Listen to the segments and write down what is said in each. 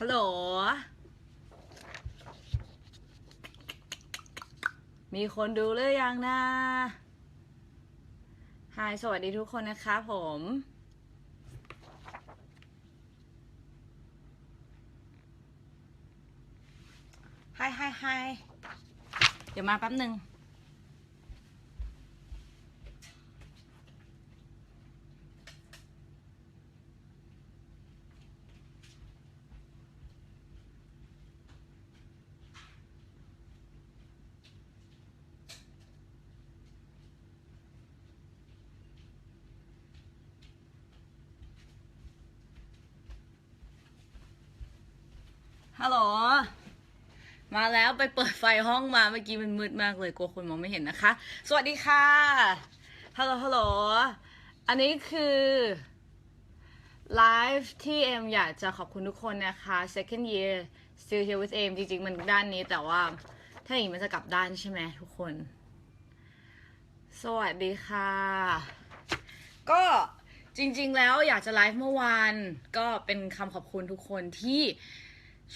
ฮัลโหล มีคนดูหรือยังนะฮายสวัสดีทุกคนนะคะผม ไฮไฮไฮเดี๋ยวมาแป๊บหนึ่ง ฮัลโหล มาแล้วไปเปิดไฟห้องมาเมื่อกี้มันมืดมากเลยกลัวคนมองไม่เห็นนะคะ สวัสดีค่ะ ฮัลโหลฮัลโหล อันนี้คือไลฟ์ที่เอมอยากจะขอบคุณทุกคนนะคะ second year still here with เอมจริงๆ มันด้านนี้แต่ว่าถ้าอย่างนี้มันจะกลับด้านใช่ไหมทุกคน สวัสดีค่ะ ก็จริงๆแล้วอยากจะไลฟ์เมื่อวาน ก็เป็นคำขอบคุณทุกคนที่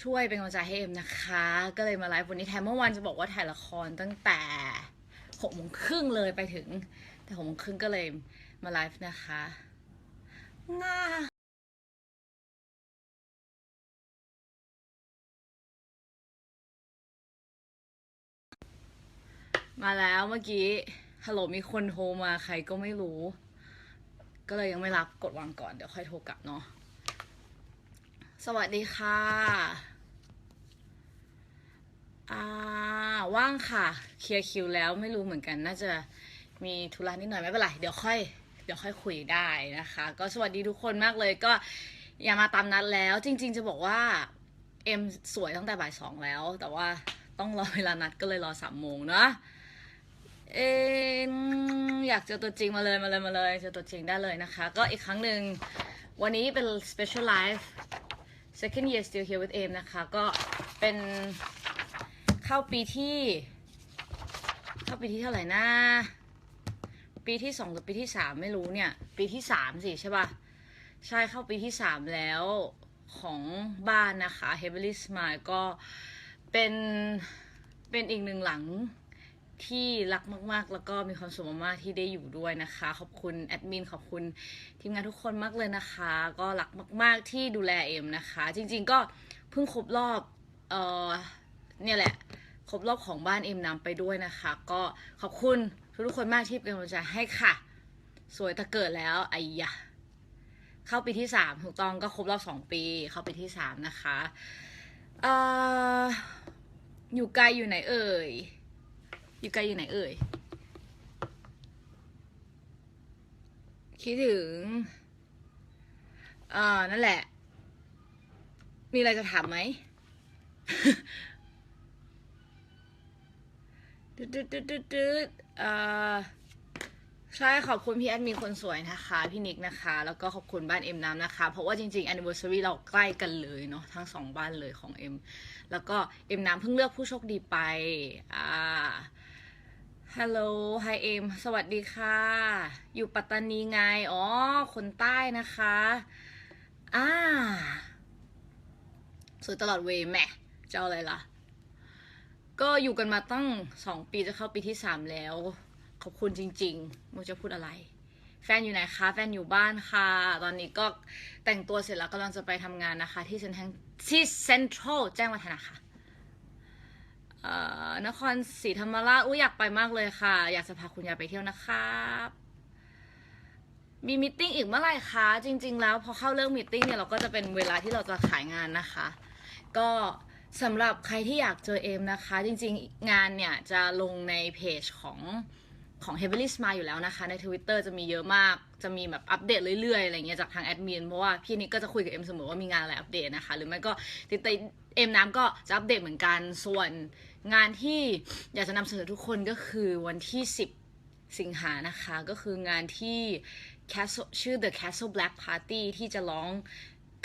ช่วยเป็นกำลังใจให้เอ็มนะคะ ก็เลยมาไลฟ์วันนี้แทนเมื่อวานจะบอกว่าถ่ายละครตั้งแต่หกโมงครึ่งเลยไปถึง แต่หกโมงครึ่งก็เลยมาไลฟ์นะคะง่ามาแล้วเมื่อกี้ฮัลโหลมีคนโทรมาใครก็ไม่รู้ ก็เลยยังไม่รับกดวางก่อนเดี๋ยวค่อยโทรกลับเนาะ สวัสดีค่ะอ่าว่างค่ะ เคลียร์คิวแล้วไม่รู้เหมือนกัน น่าจะมีธุระนิดหน่อยไม่เป็นไร เดี๋ยวค่อย เดี๋ยวค่อยคุยได้นะคะ ก็สวัสดีทุกคนมากเลยก็อย่ามาตามนัดแล้ว จริง ๆ จะบอกว่า เอ็มสวยตั้งแต่บ่ายสองแล้ว แต่ว่าต้องรอเวลานัดก็เลยรอสามโมงเนาะเอ็มอยากเจอตัวจริงมาเลยมาเลยมาเลยเจอตัวจริงได้เลยนะคะ ก็อีกครั้งหนึ่งวันนี้เป็น special live second year still here with aim นะคะ ก็เป็นเข้าปีที่ เข้าปีที่เท่าไหร่นะ ปีที่สองหรือปีที่สามไม่รู้เนี่ย ปีที่สามสิใช่ปะใช่เข้าปีที่สามแล้วของบ้านนะคะ Heavenly Smile ก็เป็นเป็นอีกหนึ่งหลัง ที่รักมากๆ แล้วก็มีความสุขมากๆที่ได้อยู่ด้วยนะคะ ขอบคุณแอดมินขอบคุณทีมงานทุกคนมากเลยนะคะ ก็รักมากๆที่ดูแลเอ็มนะคะ จริง ๆก็เพิ่งครบรอบเออเนี่ยแหละครบรอบของบ้านเอ็มนำไปด้วยนะคะ ก็ขอบคุณทุกๆคนมากที่เป็นกำลังใจให้ค่ะ สวยแต่เกิดแล้วไอ้ยะเข้าปีที่สามถูกต้องก็ครบรอบสองปี เข้าปีที่สามนะคะเอ่ออยู่ไกลอยู่ไหนเอ่ย อยู่ไกลอยู่ไหนเอ่ย คิดถึงอ่านั่นแหละ มีอะไรจะถามไหมตึ๊ดตึ๊ดตึ๊ดตึ๊ดตึ๊ดอ่าใช่ขอบคุณพี่แอดมินคนสวยนะคะ พี่นิกนะคะ แล้วก็ขอบคุณบ้านเอ็มน้ำนะคะ เพราะว่าจริงๆ anniversary เราใกล้กันเลยเนาะทั้งสองบ้านเลยของเอ็มแล้วก็เอ็มน้ำเพิ่งเลือกผู้โชคดีไป อ่า ฮัลโหลไฮเอ็มสวัสดีค่ะ อยู่ปัตตานีไง อ๋อ คนใต้นะคะ อ่า สวยตลอดเวย์แม่จะอาอะไรล่ะ ก็อยู่กันมาตั้งสองปีจะเข้าปีที่สามแล้ว ขอบคุณจริงๆมูจะพูดอะไร แฟนอยู่ไหนคะ แฟนอยู่บ้านค่ะ ตอนนี้ก็แต่งตัวเสร็จแล้วกำลังจะไปทำงานนะคะ ที่เซนทรัลที่เซ็นทรัลแจ้งวัฒนะค่ะเอ่อ นครศรีธรรมราชอุ้ยอยากไปมากเลยค่ะ อยากจะพาคุณยายไปเที่ยวนะครับมีมิทติ้งอีกเมื่อไหร่คะจริง ๆ แล้วพอเข้าเรื่องมิทติ้งเนี่ยเราก็จะเป็นเวลาที่เราจะขายงานนะคะ ก็สำหรับใครที่อยากเจอเอมนะคะ จริง ๆ งานเนี่ยจะลงในเพจของของ Heavenly Smile อยู่แล้วนะคะ ใน Twitter จะมีเยอะมาก จะมีแบบอัปเดตเรื่อยๆ อะไรเงี้ยจากทางแอดมิน เพราะว่าพี่นิกก็จะคุยกับเอ็มเสมอว่ามีงานอะไรอัปเดตนะคะ หรือไม่ก็ติดต เอ็มน้ำก็จะอัปเดตเหมือนกัน ส่วนงานที่อยากจะนำเสนอทุกคนก็คือวันที่ 10 สิงหานะคะ ก็คืองานที่ Castle ชื่อ The Castle Black Party ที่จะร้อง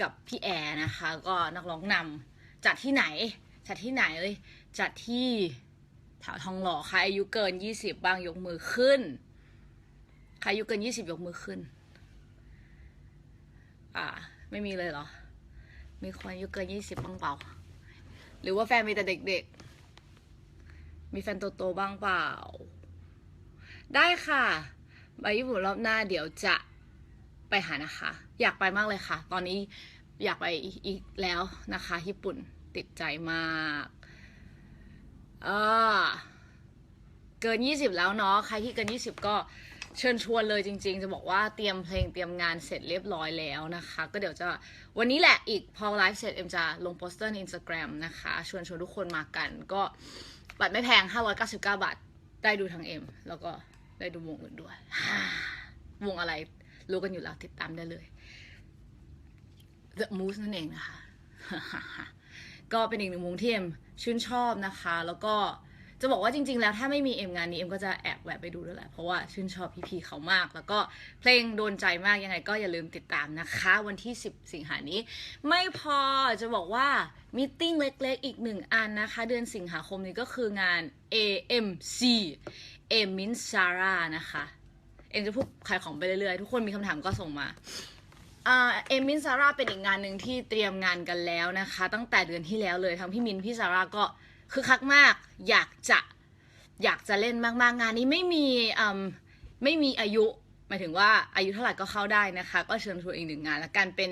กับพี่แอร์นะคะ ก็นักร้องนำจัดที่ไหน จัดที่ไหนเลย จัดที่แถวทองหล่อใครอายุเกิน 20 บ้างยกมือขึ้น ใครอายุเกิน 20 ยกมือขึ้น อ่า ไม่มีเลยเหรอ มีคนอายุเกินยี่สิบบ้างเปล่า หรือว่าแฟนมีแต่เด็กๆ มีแฟนโตๆบ้างเปล่า ได้ค่ะไปญี่ปุ่นรอบหน้าเดี๋ยวจะไปหานะคะ อยากไปมากเลยค่ะ ตอนนี้อยากไปอีกแล้วนะคะ ญี่ปุ่นติดใจมากเอ่าเกิน 20 แล้วเนาะ ใครที่เกิน 20 ก็ เชิญชวนเลยจริง ๆ จะบอกว่าเตรียมเพลงเตรียมงานเสร็จเรียบร้อยแล้วนะคะ ก็เดี๋ยวจะวันนี้แหละอีกพอไลฟ์เสร็จเอ็มจะลงโปสเตอร์ใน Instagram นะคะชวนชวนทุกคนมากัน ก็บัตรไม่แพง 599 บาท ได้ดูทางเอ็มแล้วก็ได้ดูวงอื่นด้วยวงอะไรรู้กันอยู่แล้วติดตามได้เลย The Moose นั่นเองนะคะ ก็เป็นอีกหนึ่งวงที่เอ็มชื่นชอบนะคะ แล้วก็ จะบอกว่าจริง ๆ แล้วถ้าไม่มีเอ็มงานนี้เอ็มก็จะแอบแวะไปดูด้วยแหละเพราะว่าชื่นชอบพี่ๆเขามาก แล้วก็เพลงโดนใจมากยังไงก็อย่าลืมติดตามนะคะ วันที่ 10 สิงหานี้ ไม่พอจะบอกว่ามิทติ้งเล็กๆ อีกหนึ่งอันนะคะ เดือนสิงหาคมนี้ก็คืองาน AMC เอมินซาร่านะคะเอ็มจะพูดขายของไปเรื่อยๆ ทุกคนมีคำถามก็ส่งมาเอมินซาร่าเป็นอีกงานหนึ่งที่เตรียมงานกันแล้วนะคะ ตั้งแต่เดือนที่แล้วเลยทั้งพี่มินพี่ซาร่าก็ คือคักมากอยากจะอยากจะเล่นมากๆงานนี้ไม่มีไม่มีอายุหมายถึงว่าอายุเท่าไหร่ก็เข้าได้นะคะ ก็เชิญชวนอีกหนึ่งงานและกันเป็น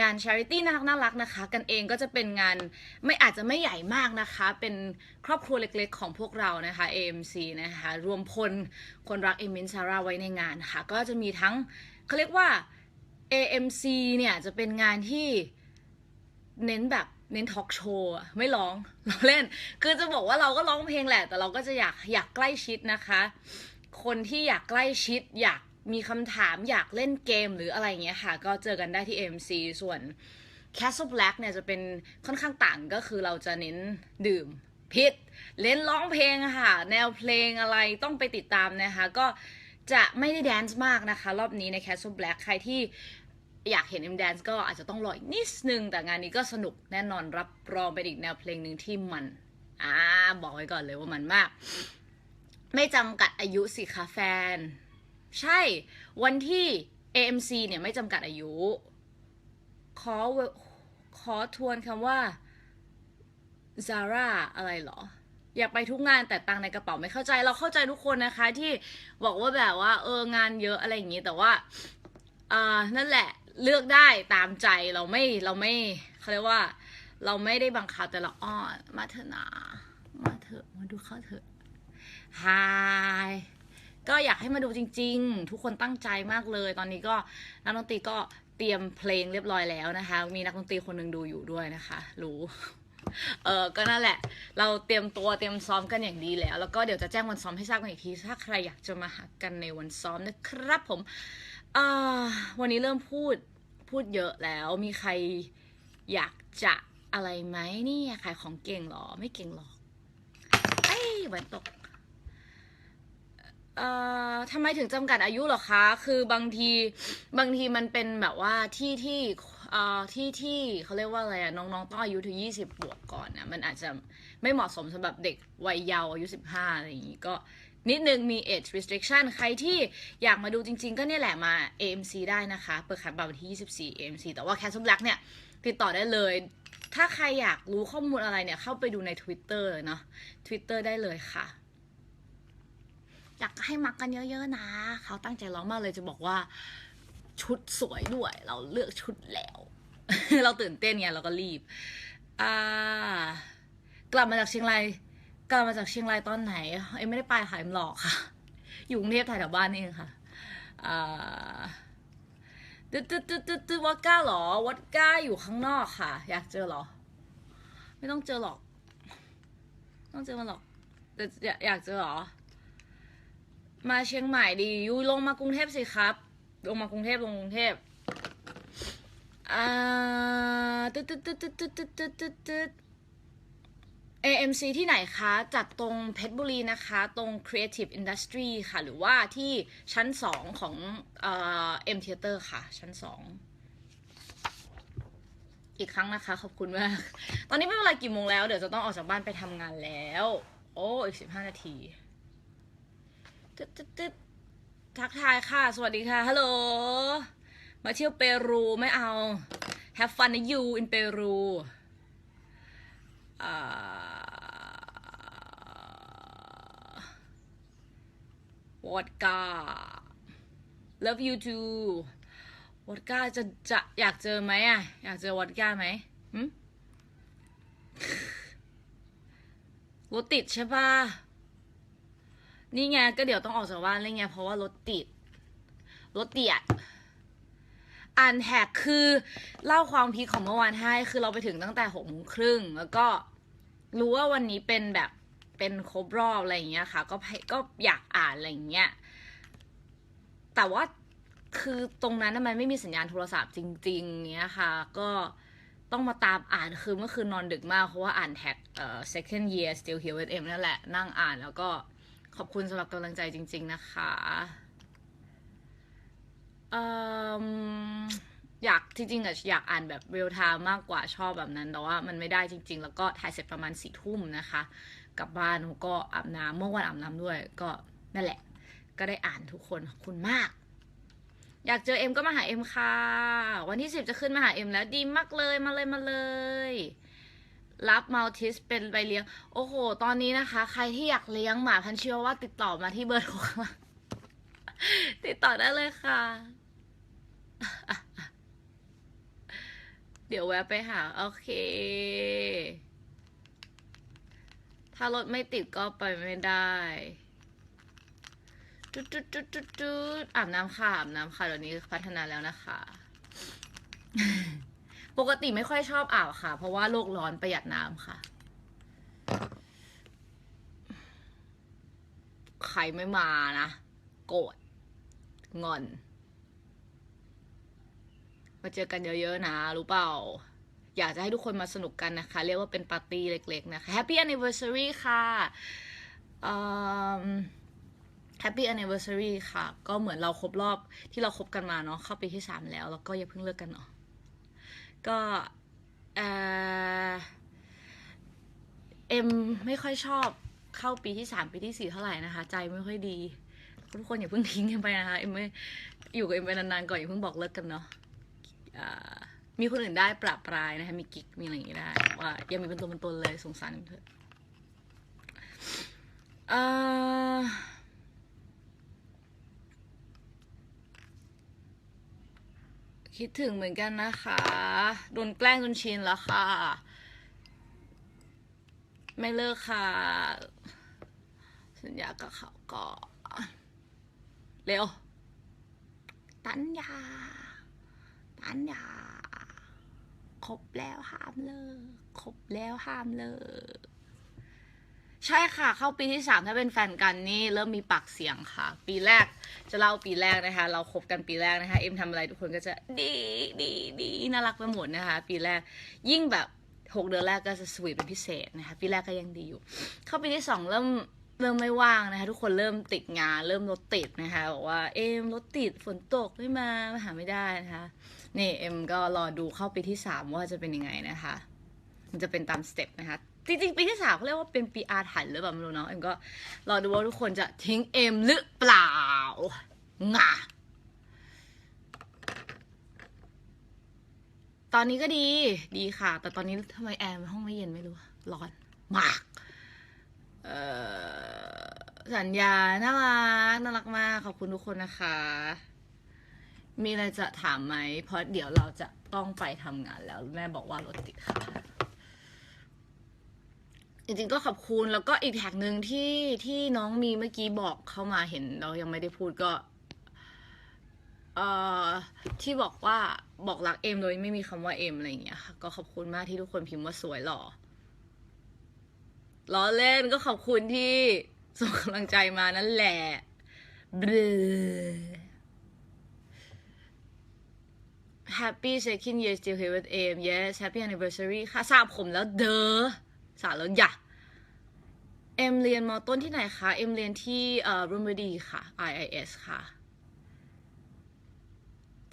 งาน charity น่ารักน่ารักนะคะ กันเองก็จะเป็นงานไม่อาจจะไม่ใหญ่มากนะคะ เป็นครอบครัวเล็กๆของพวกเรานะคะ AMC นะคะ รวมพลคนรักเอมินซาร่าไว้ในงานค่ะ ก็จะมีทั้งเขาเรียกว่า AMC เนี่ยจะเป็นงานที่เน้นแบบ เน้นทอล์กโชว์ไม่ร้องเราเล่น คือจะบอกว่าเราก็ร้องเพลงแหละ แต่เราก็จะอยากอยากใกล้ชิดนะคะ คนที่อยากใกล้ชิด อยากมีคำถามอยากเล่นเกมหรืออะไรอย่างเงี้ยค่ะ ก็เจอกันได้ที่ MC ส่วน Castle Black เนี่ยจะเป็นค่อนข้างต่างก็คือเราจะเน้นดื่มพิษเล่นร้องเพลงค่ะ แนวเพลงอะไรต้องไปติดตามนะคะ ก็จะไม่ได้แดนซ์มากนะคะ รอบนี้ใน Castle Black ใครที่ อยากเห็นเอ็มแดนซ์ก็อาจจะต้องรออีกนิดนึง แต่งานนี้ก็สนุกแน่นอนรับรองเป็นอีกแนวเพลงหนึ่งที่มันอ่าบอกไว้ก่อนเลยว่ามันมาก ไม่จำกัดอายุสิคะแฟน ใช่วันที่ AMC เนี่ยไม่จำกัดอายุ ขอขอทวนคำว่า Zara อะไรเหรอ อยากไปทุกงานแต่ตังในกระเป๋าไม่เข้าใจเราเข้าใจทุกคนนะคะที่บอกว่าแบบว่า เอองานเยอะอะไรอย่างงี้แต่ว่าอ่านั่นแหละ เลือกได้ตามใจเราไม่เราไม่เขาเรียกว่า เราไม่ได้บังคับแต่เราอ้อนมาเถอะนะมาเถอะมาดูเขาเถอะฮายก็อยากให้มาดูจริง ๆ ทุกคนตั้งใจมากเลย ตอนนี้ก็นักดนตรีก็เตรียมเพลงเรียบร้อยแล้วนะคะ มีนักดนตรีคนหนึ่งดูอยู่ด้วยนะคะ รู้เออก็นั่นแหละ เราเตรียมตัวเตรียมซ้อมกันอย่างดีแล้ว แล้วก็เดี๋ยวจะแจ้งวันซ้อมให้ทราบกันอีกที ถ้าใครอยากจะมาหากันในวันซ้อมนะครับผม วันนี้เริ่มพูดพูดเยอะแล้ว มีใครอยากจะอะไรไหมนี่ขายของเก่งหรอ ไม่เก่งหรอกไอ้ยแหวนตกเอ่อทำไมถึงจำกัดอายุหรอคะ คือบางทีบางทีมันเป็นแบบว่าที่ที่เอ่อที่ที่เขาเรียกว่าอะไรอะน้องๆต้องอายุถึงยี่สิบบวกก่อนนะมันอาจจะไม่เหมาะสมสำหรับเด็กวัยเยาว์อายุสิบห้าอะไรอย่างงี้ก็ นิดนึงมี age restriction ใครที่อยากมาดูจริงๆ ก็เนี่ยแหละมา AMC ได้นะคะเปิดขายบัตรวันที่ 24 AMC แต่ว่า Castle Black เนี่ยติดต่อได้เลย ถ้าใครอยากรู้ข้อมูลอะไรเนี่ย เข้าไปดูใน Twitter เลยเนาะ Twitter ได้เลยค่ะ อยากให้มักกันเยอะๆนะ เขาตั้งใจร้องมากเลยจะบอกว่าชุดสวยด้วย เราเลือกชุดแล้ว เราตื่นเต้นไงเราก็รีบ อ่ากลับมาจากเชียงราย กลับมาจากเชียงรายตอนไหน เอ็มไม่ได้ไปค่ะเอ็มหลอกค่ะ อยู่กรุงเทพถ่ายแถวบ้านนี่เองค่ะตึ๊ดตึ๊ดตึ๊ดตึ๊ดตึ๊ดวัดก้าหรอ วัดก้าอยู่ข้างนอกค่ะ อยากเจอหรอ ไม่ต้องเจอหรอก ต้องเจอมันหรอกแต่อยากเจอหรอ มาเชียงใหม่ดียูลงมากรุงเทพสิครับ ลงมากรุงเทพลงกรุงเทพอ่าตึ๊ดตึ๊ดตึ๊ดตึ๊ดตึ๊ดตึ๊ดตึ๊ดตึ๊ด AMC ที่ไหนคะ จัดตรงเพชรบุรีนะคะ ตรง Creative Industry ค่ะ หรือว่าที่ชั้น 2 ของเอ่อ M Theater ค่ะ ชั้น 2 อีกครั้งนะคะ ขอบคุณมาก ตอนนี้เป็นเวลากี่โมงแล้ว เดี๋ยวจะต้องออกจากบ้านไปทำงานแล้ว โอ้ อีก 15 นาทีตึ๊ดตึ๊ดทักทายค่ะ สวัสดีค่ะ ฮัลโหล มาเที่ยวเปรูไม่เอา have fun at you in Peru อ่า วอดกา love you too วอดกาจะจะอยากเจอไหมอะ อยากเจอวอดกาไหมหึรถติดใช่ปะนี่ไงก็เดี๋ยวต้องออกจากบ้านเลยไงเพราะว่ารถติด รถเตียดอ่านแท็กคือเล่าความพีคของเมื่อวานให้ คือเราไปถึงตั้งแต่หกโมงครึ่งแล้วก็รู้ว่าวันนี้เป็นแบบ เป็นครบรอบอะไรอย่างเงี้ยค่ะ ก็ก็อยากอ่านอะไรอย่างเงี้ยแต่ว่าคือตรงนั้นมันไม่มีสัญญาณโทรศัพท์จริง ๆเงี้ยค่ะ ก็ต้องมาตามอ่านคือเมื่อคืนนอนดึกมาก เพราะว่าอ่านแท็กเอ่อ second year still here with M นั่นแหละนั่งอ่านแล้วก็ขอบคุณสำหรับกำลังใจจริง ๆ นะคะอยากที่จริงอะอยากอ่านแบบ real time มากกว่าชอบแบบนั้น แต่ว่ามันไม่ได้จริง ๆ แล้วก็ถ่ายเสร็จประมาณสี่ทุ่มนะคะ กลับบ้านก็อาบน้ำเมื่อวันอาบน้ำด้วย ก็นั่นแหละ ก็ได้อ่านทุกคนขอบคุณมาก อยากเจอเอ็มก็มาหาเอ็มค่ะ วันที่สิบจะขึ้นมาหาเอ็มแล้วดีมากเลยมาเลยมาเลยรับมัลติสเป็นไปเลี้ยง โอ้โห ตอนนี้นะคะ ใครที่อยากเลี้ยงหมาพันเชื่อว่าติดต่อมาที่เบอร์โทรติดต่อได้เลยค่ะ เดี๋ยวแวะไปหา โอเค ถ้ารถไม่ติดก็ไปไม่ได้จุดจุดจุดจุดจุดอาบน้ำค่ะอาบน้ำค่ะเดี๋ยวนี้พัฒนาแล้วนะคะ ปกติไม่ค่อยชอบอาบค่ะ เพราะว่าโลกร้อนประหยัดน้ำค่ะ ใครไม่มานะ โกรธงอน มาเจอกันเยอะๆนะ รู้เปล่า อยากจะให้ทุกคนมาสนุกกันนะคะ เรียกว่าเป็นปาร์ตี้เล็กๆนะคะ Happy Anniversary ค่ะ Happy Anniversary ค่ะ ก็เหมือนเราครบรอบที่เราครบกันมาเนาะเข้าปีที่สามแล้ว แล้วก็อย่าเพิ่งเลิกกันเนาะก็เอ็มไม่ค่อยชอบเข้าปีที่สามปีที่สี่เท่าไหร่นะคะ ใจไม่ค่อยดี ทุกคนอย่าเพิ่งทิ้งกันไปนะคะเอ็มไม่อยู่กับเอ็มไปนานๆก่อนอย่าเพิ่งบอกเลิกกันเนาะ มีคนอื่นได้ปรับปรายนะคะมีกิ๊กมีอะไรอย่างงี้ได้ว่ายังมีเป็นตัวเป็นตนเลยสงสารเถอะเออคิดถึงเหมือนกันนะคะ โดนแกล้งจนชินแล้วค่ะ ไม่เลิกค่ะ สัญญากับเขาก็เร็ว ตัญญาตัญญา ครบแล้วห้ามเลิกครบแล้วห้ามเลิกใช่ค่ะ เข้าปีที่สามถ้าเป็นแฟนกันนี่เริ่มมีปากเสียงค่ะ ปีแรกจะเล่าปีแรกนะคะ เราคบกันปีแรกนะคะ เอ็มทำอะไรทุกคนก็จะดีดีดีน่ารักไปหมดนะคะ ปีแรกยิ่งแบบหกเดือนแรกก็จะสวีทเป็นพิเศษนะคะ ปีแรกก็ยังดีอยู่ เข้าปีที่สองเริ่มเริ่มไม่ว่างนะคะ ทุกคนเริ่มติดงาน เริ่มรถติดนะคะบอกว่าเอ็มรถติดฝนตกไม่มามาหาไม่ได้นะคะ นี่เอ็มก็รอดูเข้าปีที่สามว่าจะเป็นยังไงนะคะ มันจะเป็นตามสเต็ปนะคะ จริงๆ ปีที่สามเขาเรียกว่าเป็นปีอาถรรพ์หรือเปล่าไม่รู้เนาะเอ็มก็รอดูว่าทุกคนจะทิ้งเอ็มหรือเปล่างะตอนนี้ก็ดีดีค่ะ แต่ตอนนี้ทำไมแอร์ห้องไม่เย็นไม่รู้ ร้อนมากสัญญา น่ารัก น่ารักมาก ขอบคุณทุกคนนะคะ มีอะไรจะถามไหม เพราะเดี๋ยวเราจะต้องไปทำงานแล้ว แม่บอกว่ารถติดค่ะ จริงๆก็ขอบคุณแล้วก็อีกแท็กหนึ่งที่ที่น้องมีเมื่อกี้บอกเข้ามาเห็นเรายังไม่ได้พูดก็ เอ่อที่บอกว่าบอกรักเอ็มโดยไม่มีคำว่าเอ็มอะไรอย่างเงี้ยค่ะก็ขอบคุณมากที่ทุกคนพิมพ์ว่าสวยหล่อล้อเล่นก็ขอบคุณที่ส่งกำลังใจมานั่นแหละเบลอ Happy second year still here with AM yes Happy anniversary ค่ะสระผมแล้วเด้อสระแล้วอย่าเอ็มเรียนมอต้นที่ไหนคะ เอ็มเรียนที่เอ่อรุมวดีค่ะ IIS ค่ะ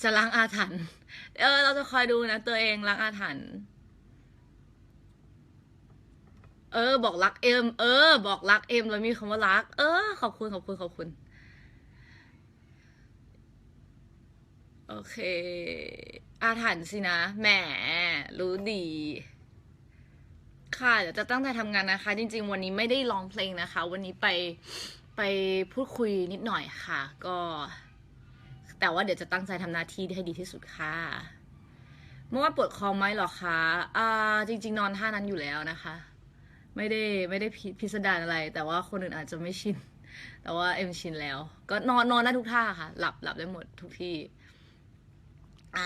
จะล้างอาถรรพ์เออ เราจะคอยดูนะ ตัวเองล้างอาถรรพ์เออ บอกรักเอ็ม เออ บอกรักเอ็มแล้วมีคำว่ารัก เออ ขอบคุณ ขอบคุณ ขอบคุณ โอเค อาถรรพ์สินะ แหม รู้ดี ค่ะ เดี๋ยวจะตั้งใจทำงานนะคะ จริง ๆ วันนี้ไม่ได้ร้องเพลงนะคะ วันนี้ไปไปพูดคุยนิดหน่อยค่ะ ก็ แต่ว่าเดี๋ยวจะตั้งใจทำหน้าที่ให้ดีที่สุดค่ะ เมื่อวานปวดคอไหมหรอคะ อ่า จริง ๆ นอนท่านั้นอยู่แล้วนะคะ ไม่ได้ไม่ได้พพิสดารอะไร แต่ว่าคนอื่นอาจจะไม่ชิน แต่ว่าเอ็มชินแล้ว ก็นอนนอนได้ทุกท่าค่ะ หลับหลับได้หมดทุกที่ อ่า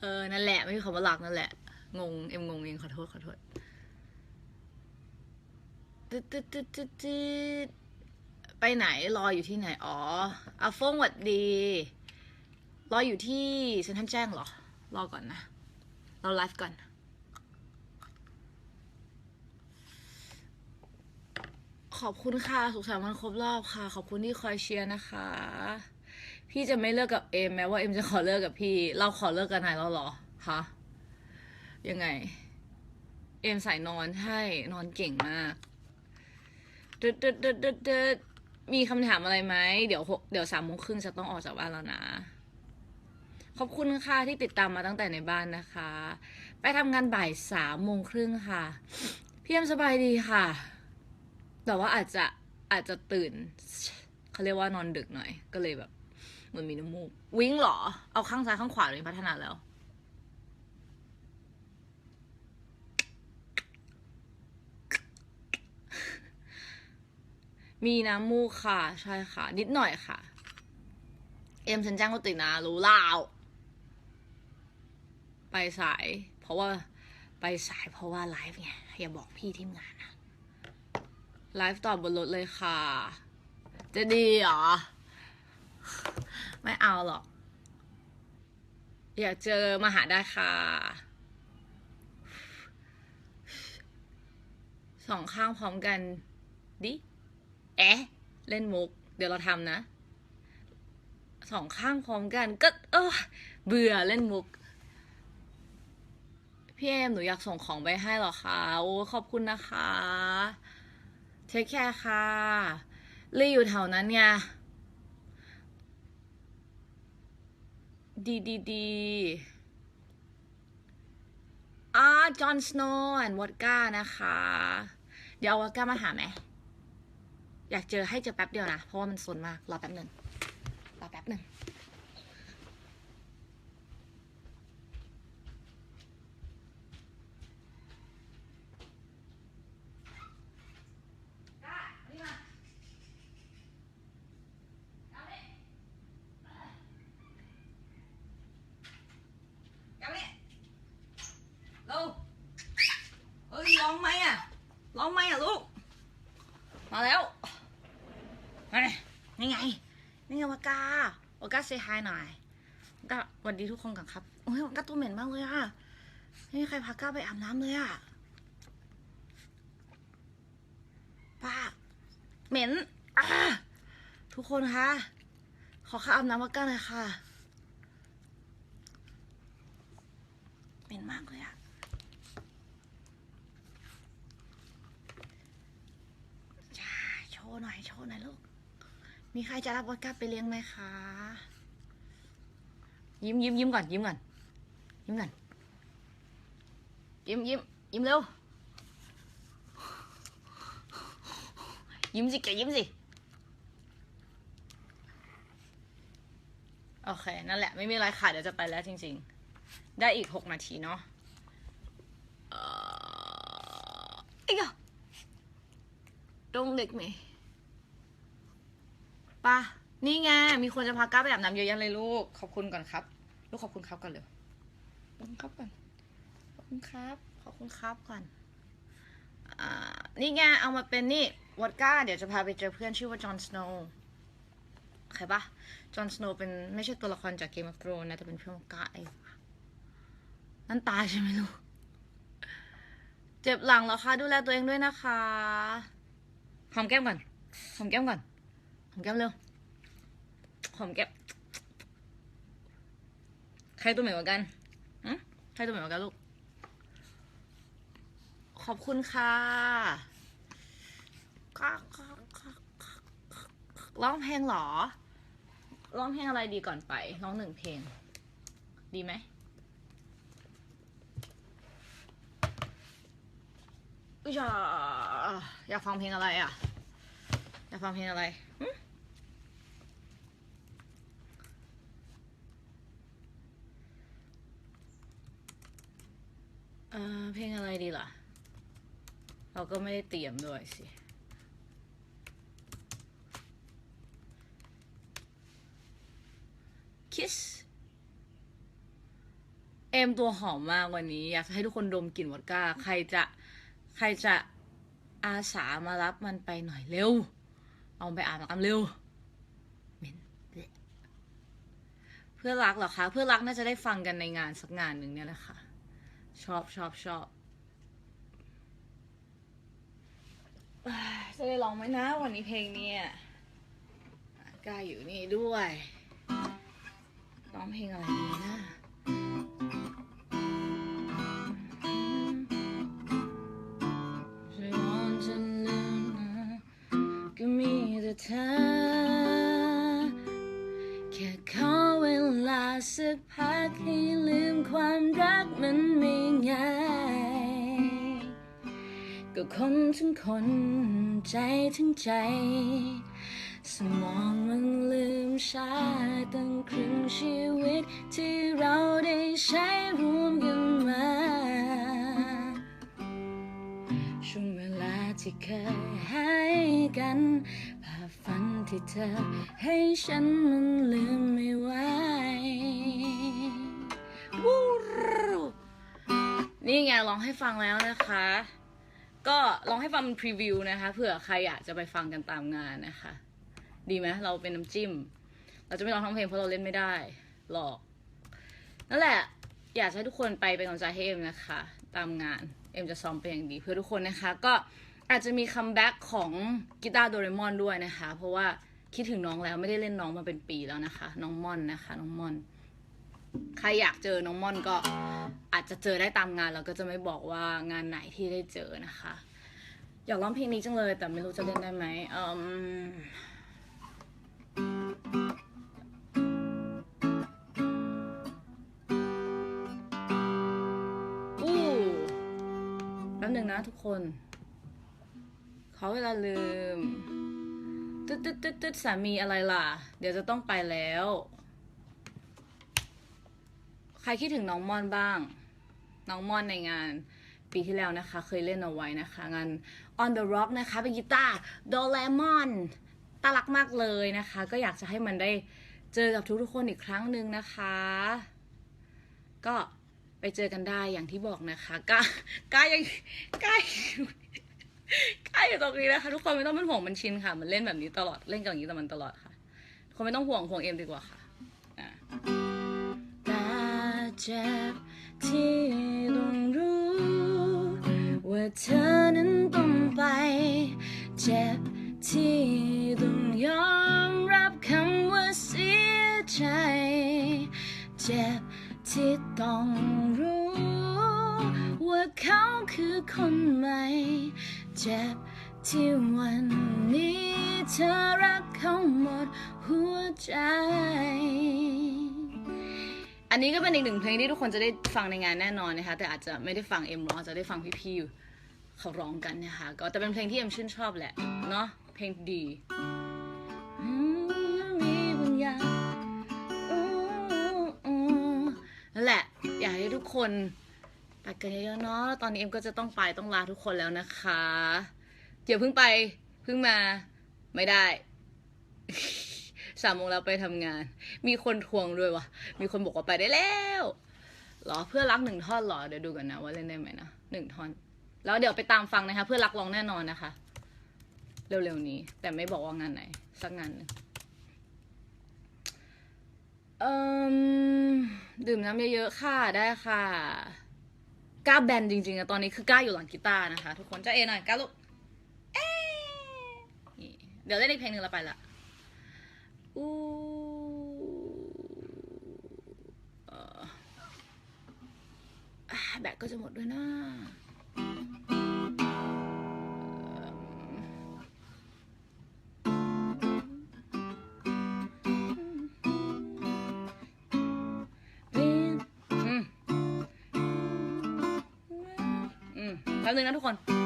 เออ นั่นแหละ ไม่มีคำว่ารักนั่นแหละ งง เอ็มงงเองขอโทษ ขอโทษตึ๊ดตึ๊ดตึ๊ดตึ๊ดตึ๊ดไปไหน รออยู่ที่ไหน อ๋ออาฟงหวัดดี รออยู่ที่เซ็นทรัลแจ้งเหรอ รอก่อนนะ เราไลฟ์ก่อน ขอบคุณค่ะ สุขสันต์วันครบรอบค่ะ ขอบคุณที่คอยเชียร์นะคะ พี่จะไม่เลิกกับเอมแม้ว่าเอ็มจะขอเลิกกับพี่ เราขอเลิกกันนายแล้วหรอคะยังไง เอ็มใส่นอนใช่นอนเก่งมากดึดดึดดึดดึดดึดมีคำถามอะไรไหมเดี๋ยวหกเดี๋ยวสามโมงครึ่งจะต้องออกจากบ้านแล้วนะขอบคุณค่ะที่ติดตามมาตั้งแต่ในบ้านนะคะ ไปทำงานบ่ายสามโมงครึ่งค่ะพี่เอ็มสบายดีค่ะ แต่ว่าอาจจะอาจจะตื่นเขาเรียกว่านอนดึกหน่อย ก็เลยแบบเหมือนมีน้ำมูก วิ่งเหรอ เอาข้างซ้ายข้างขวาเลยพัฒนาแล้ว มีน้ำมูกค่ะ ใช่ค่ะ นิดหน่อยค่ะ เอ็มฉันแจ้งก็ติดนะ รู้ลาวไปสาย เพราะว่าไปสายเพราะว่าไลฟ์ไงอย่าบอกพี่ทีมงานนะ ไลฟ์ต่อบนรถเลยค่ะ จะดีเหรอ ไม่เอาหรอก อยากเจอมาหาได้ค่ะ สองข้างพร้อมกัน ดิ แอะเล่นมุก เดี๋ยวเราทำนะ สองข้างพร้อมกัน ก็ เออเบื่อเล่นมุกพี่เอมหนูอยากส่งของไปให้หรอคะ โอ้ขอบคุณนะคะ เทคแคร์ค่ะลี่อยู่แถวนั้นไงดีดีดีอ่าจอห์นสโนว์แอนด์วอดก้านะคะ เดี๋ยวเอาวอดก้ามาหาไหม อยากเจอให้เจอแป๊บเดียวนะ เพราะว่ามันโซนมาก รอแป๊บหนึ่งรอแป๊บหนึ่งไม่ลูกเอ้ยร้องไหมอะร้องไหมอะลูก มาแล้วมาเลยนี่ไง นี่ไงวากาวากาเซฮายหน่อยวากาสวัสดีทุกคนก่อนครับ โอ้ยวากาตัวเหม็นมากเลยอะไม่มีใครพาก้าไปอาบน้ำเลยอะป้าเหม็นอะทุกคนคะ ขอข้าอาบน้ำวาก้าหน่อยค่ะ เหม็นมากเลยอะจ้าโช ว์หน่อยโชว์หน่อยลูก มีใครจะรับวอดก้าไปเลี้ยงไหมคะ ยิ้มยิ้มยิ้มก่อนยิ้มก่อนยิ้มก่อนยิ้มยิ้มยิ้มเร็ว ยิ้มสิแกยิ้มสิ โอเค นั่นแหละ ไม่มีอะไรค่ะ เดี๋ยวจะไปแล้วจริงๆ ได้อีกหกนาทีเนาะเอ่อไอ้ยะต้องเล็กไหม ป่ะนี่ไง มีคนจะพาก้าไปอาบน้ำเยอะแยะเลยลูก ขอบคุณก่อนครับ ลูกขอบคุณครับก่อนเร็วขอบคุณครับก่อน ขอบคุณครับ ขอบคุณครับก่อน อ่า นี่ไง เอามาเป็นนี่วอดก้า เดี๋ยวจะพาไปเจอเพื่อนชื่อว่าจอห์นสโนว์โอเคปะจอห์นสโนว์เป็นไม่ใช่ตัวละครจากเกมอ f ฟ r o ร n นะ แต่เป็นเพื่อนวอดก้าเองนั่นตายใช่ไหมลูก เจ็บหลังเหรอคะ ดูแลตัวเองด้วยนะคะ หอมแก้มก่อน หอมแก้มก่อน อมแก้มเร็ว หอมแก้ม ใครตัวเหม่นกว่ากันใครตัวเหม่นกว่ากันลูก ขอบคุณค่ะร้องเพลงหรอ ร้องเพลงอะไรดีก่อนไป ร้องหนึ่งเพลง ดีไหมอยาอยากฟังเพลงอะไรอะ อยากฟังเพลงอะไร เพลงอะไรดีล่ะ เราก็ไม่ได้เตรียมด้วยสิ Kiss เอมตัวหอมมากวันนี้ อยากให้ทุกคนดมกลิ่นวอดก้า ใครจะใครจะอาสามารับมันไปหน่อยเร็ว เอาไปอาบน้ำเร็วเพื่อรักเหรอคะ เพื่อรักน่าจะได้ฟังกันในงานสักงานหนึ่งเนี่ยแหละค่ะ ชอบชอบชอบจะได้ร้องไหมนะวันนี้เพลงเนี้ยกล้าอยู่นี่ด้วยร้องเพลงอะไรดีนะฉัน want to know ก็มีแต่เธอ แค่ขอเวลาสักพักให้ลืมความรักมัน ไง่ายก็คนทั้งคนใจทั้งใจ สมองมันลืมช้ตั้งครึ่งชีวิตที่เราได้ใช้ร่วมกันมาช่วงเวลาที่เคยให้กันภาพฝันที่เธอให้ฉันมันลืมไม่ไหว นี่ไงร้องให้ฟังแล้วนะคะ ก็ลองให้ฟังเป็นพรีวิวนะคะเผื่อใครอยากจะไปฟังกันตามงานนะคะ ดีไหมเราเป็นน้ำจิ้ม เราจะไม่ร้องทั้งเพลงเพราะเราเล่นไม่ได้หรอกนั่นแหละ อยากให้ทุกคนไปเป็นกำลังใจให้เอ็มนะคะ ตามงานเอ็มจะซ้อมเป็นอย่างดีเพื่อทุกคนนะคะ ก็อาจจะมีคัมแบ็กของกีตาร์โดเรมอนด้วยนะคะ เพราะว่าคิดถึงน้องแล้วไม่ได้เล่นน้องมาเป็นปีแล้วนะคะ น้องม่อนนะคะ น้องม่อน ใครอยากเจอน้องม่อนก็อาจจะเจอได้ตามงานเราก็จะไม่บอกว่างานไหนที่ได้เจอนะคะ อยากร้องเพลงนี้จังเลย แต่ไม่รู้จะเล่นได้ไหมอืมอู้แป๊บหนึ่งนะทุกคนขอเวลาลืม ตึ๊ดตึ๊ดตึ๊ดตึ๊ดสามีอะไรล่ะ เดี๋ยวจะต้องไปแล้ว รคิดถึงน้องมอนบ้าง น้องมอนในงานปีที่แล้วนะคะ เคยเล่นเอาไว้นะคะ งาน On the Rock นะคะ เป็นกีตาร์โดเรมอนตารักมากเลยนะคะ ก็อยากจะให้มันได้เจอกับทุกๆคนอีกครั้งหนึ่งนะคะ ก็ไปเจอกันได้อย่างที่บอกนะคะก้าก้ายังกล้าอยู่กล้าอยู่ตรงนี้นะคะ ทุกคนไม่ต้องเป็นห่วงมันชินค่ะ มันเล่นแบบนี้ตลอดเล่นกับอย่างนี้แต่มันตลอดค่ะ คนไม่ต้องห่วงห่วงเอ็มดีกว่าค่ะ จ็บที่ต้องรู้ ว่าเธอนั้นต้องไป เจ็บที่ต้องยอมรับคำว่าเสียใจ เจ็บที่ต้องรู้ ว่าเขาคือคนใหม่ เจ็บที่วันนี้เธอรักเขาหมดหัวใจ อันนี้ก็เป็นอีกหนึ่งเพลงที่ทุกคนจะได้ฟังในงานแน่นอนนะคะ แต่อาจจะไม่ได้ฟังเอ็มร้องจะได้ฟังพี่ๆเขาร้องกันนะคะ ก็แต่เป็นเพลงที่เอ็มชื่นชอบแหละ เนาะเพลงดีมีบางอย่างอู้อู้นั่นแหละ อยากให้ทุกคนไปกันเยอะๆเนาะตอนนี้เอ็มก็จะต้องไปต้องลาทุกคนแล้วนะคะเดี๋ยวเพิ่งไปเพิ่งมาไม่ได้ สามโมงแล้วไปทำงาน มีคนทวงด้วยวะมีคนบอกว่าไปได้แล้วหรอเพื่อรักหนึ่งท่อนหรอเดี๋ยวดูกันนะว่าเล่นได้ไหมนะหนึ่งท่อน แล้วเดี๋ยวไปตามฟังนะคะ เพื่อรักร้องแน่นอนนะคะ เร็วๆนี้ แต่ไม่บอกว่างานไหน สักงานหนึ่งเอ่มดื่มน้ำเยอะๆค่ะได้ค่ะกล้าแบนจริงๆอะตอนนี้คือกล้าอยู่หลังกีตาร์นะคะ ทุกคนจะเอหน่อยกล้าลูกเอ๊เดี๋ยวเล่นอีกเพลงหนึ่งแล้วไปละ u à, bạn có cho một đôi nó ทำหนึ่งนะทุกคน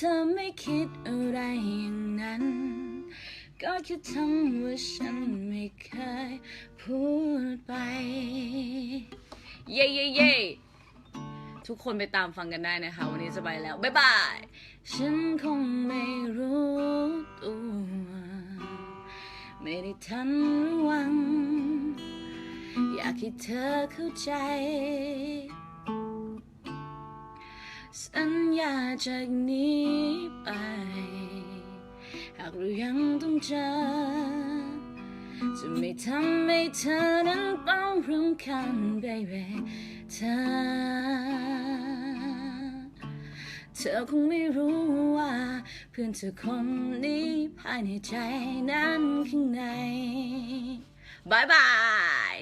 ธอไม่คิดอะไรอย่างนั้น ก็แค่ทำว่าฉันไม่เคยพูดไป เย้เย้เย้ทุกคนไปตามฟังกันได้นะคะ วันนี้จะไปแล้ว บ๊ายบาย ฉันคงไม่รู้ตัว ไม่ได้ทันระวัง อยากให้เธอเข้าใจ สัญญาจากนี้ไป หากเรายังต้องเจอ จะไม่ทำให้เธอนั้นต้องรำคาญ baby เธอ เธอคงไม่รู้ว่า เพื่อนเธอคนนี้ภายในใจนั้นข้างในบายบาย